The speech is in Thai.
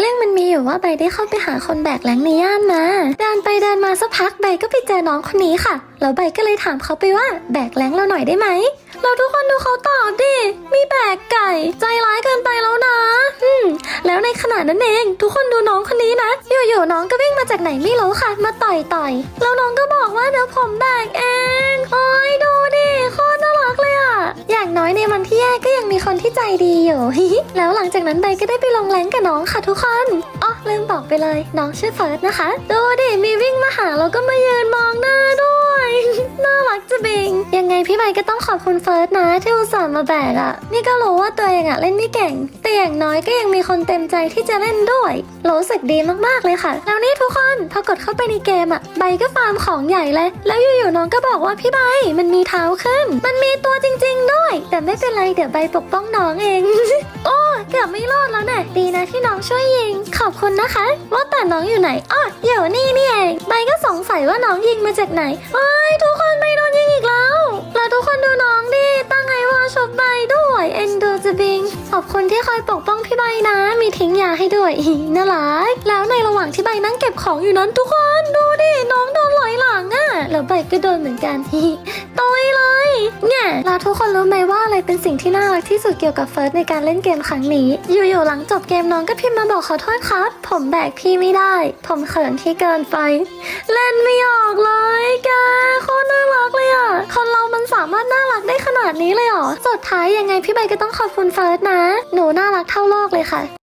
เรื่องมันมีอยู่ว่าใบได้เข้าไปหาคนแบกแรงในย่านมาเดินไปเดินมาสักพักใบก็ไปเจอน้องคนนี้ค่ะแล้วใบก็เลยถามเขาไปว่าแบกแรงเราหน่อยได้ไหมเราทุกคนดูเขาตอบดิมีแบกไก่ ใจร้ายเกินไปแล้วนะอืมแล้วในขณะนั้นเอง ทุกคนดูน้องคนนี้นะอยู่ๆน้องก็วิ่งมาจากไหนไม่รู้ค่ะ มาต่อยต่อยๆแล้วน้องก็บอกว่าเดี๋ยวผมแบกเองโอ้ยดู ที่ใจดีอยู่ แล้วหลังจากนั้นใบก็ได้ไปลงแรงกับน้องค่ะทุกคนอ๋อลืมบอกไปเลย น้องชื่อเฟิร์สนะคะ ดูดิมีวิ่งมาหาแล้วก็มายืนมองหน้าด้วย งยังไงพี่ใบก็ต้องขอบคุณเฟิร์สนะที่อุตส่าห์มาแบกอะ่ะนี่ก็รู้ว่าตัวเองอะ่ะเล่นไม่เก่ง แต่อย่างน้อยก็ยังมีคนเต็มใจที่จะเล่นด้วยรู้สึกดีมากๆเลยค่ะ แล้วนี่ทุกคนพอกดเข้าไปในเกมอะ่ะใบก็ฟาร์มของใหญ่เลย แล้วอยู่ๆน้องก็บอกว่าพี่ใบมันมีเท้าขึ้น มันมีตัวจริง ๆ ด้วย แต่ไม่เป็นไรเดี๋ยวใบปกป้องน้องเอง โอ้เกือบไม่รอดแล้วน่ะดีนะที่น้องช่วยยิง ขอบคุณนะคะ ว่าแต่น้องอยู่ไหนอ้ออยู่นี่นี่เองใบก็สงสัยว่าน้องยิงมาจากไหนเอ้ยทุกคน คนดูน้องดิ ตั้งไงว่าชบใบด้วย เอ็นดูจะบิง ขอบคุณที่คอยปกป้องพี่ใบนะ มีทิ้งยาให้ด้วยน่ารัก แล้วในระหว่างที่ใบนั่งเก็บของอยู่นั้นทุกคนดูดิ น้องโดนหลอยหลังอะแล้วใบก็โดนเหมือนกันตอยเลย เนี่ยแล้วทุกคนรู้ไหมว่าอะไรเป็นสิ่งที่น่ารักที่สุดเกี่ยวกับเฟิร์สในการเล่นเกมครั้งนี้ อยู่ๆหลังจบเกมน้องก็พิมพ์มาบอกขอโทษครับ ผมแบกพี่ไม่ได้ ผมเขินที่เกินไป เล่นไม่ออก ได้ขนาดนี้เลยเหรอสุดท้ายยังไงพี่ใบก็ต้องขอบคุณเฟิร์สนะ หนูน่ารักเท่าโลกเลยค่ะ